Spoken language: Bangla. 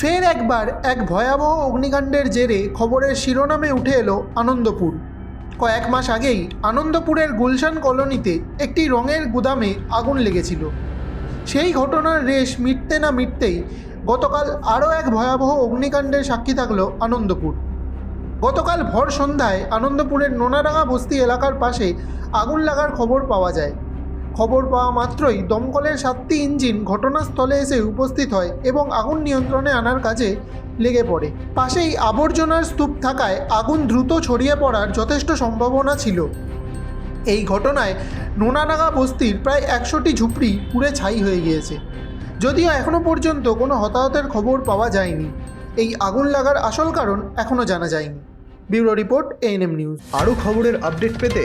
ফের একবার এক ভয়াবহ অগ্নিকাণ্ডের জেরে খবরের শিরোনামে উঠে এলো আনন্দপুর। কয়েক মাস আগেই আনন্দপুরের গুলশান কলোনিতে একটি রঙের গুদামে আগুন লেগেছিল। সেই ঘটনার রেশ মিটতে না মিটতেই গতকাল আরও এক ভয়াবহ অগ্নিকাণ্ডের সাক্ষী থাকল আনন্দপুর। গতকাল ভর সন্ধ্যায় আনন্দপুরের নোনারাঙা বস্তি এলাকার পাশে আগুন লাগার খবর পাওয়া যায়। খবর পাওয়া মাত্রই দমকলের সাতটি ইঞ্জিন ঘটনাস্থলে এসে উপস্থিত হয় এবং আগুন নিয়ন্ত্রণে আনার কাজে লেগে পড়ে। পাশেই আবর্জনার স্তূপ থাকায় আগুন দ্রুত ছড়িয়ে পড়ার যথেষ্ট সম্ভাবনা ছিল। এই ঘটনায় নোনারাঙা বস্তির প্রায় একশোটি ঝুপড়ি পুড়ে ছাই হয়ে গিয়েছে। যদিও এখনও পর্যন্ত কোনো হতাহতের খবর পাওয়া যায়নি। এই আগুন লাগার আসল কারণ এখনও জানা যায়নি। ব্যুরো রিপোর্ট এএনএম নিউজ আরও খবরের আপডেট পেতে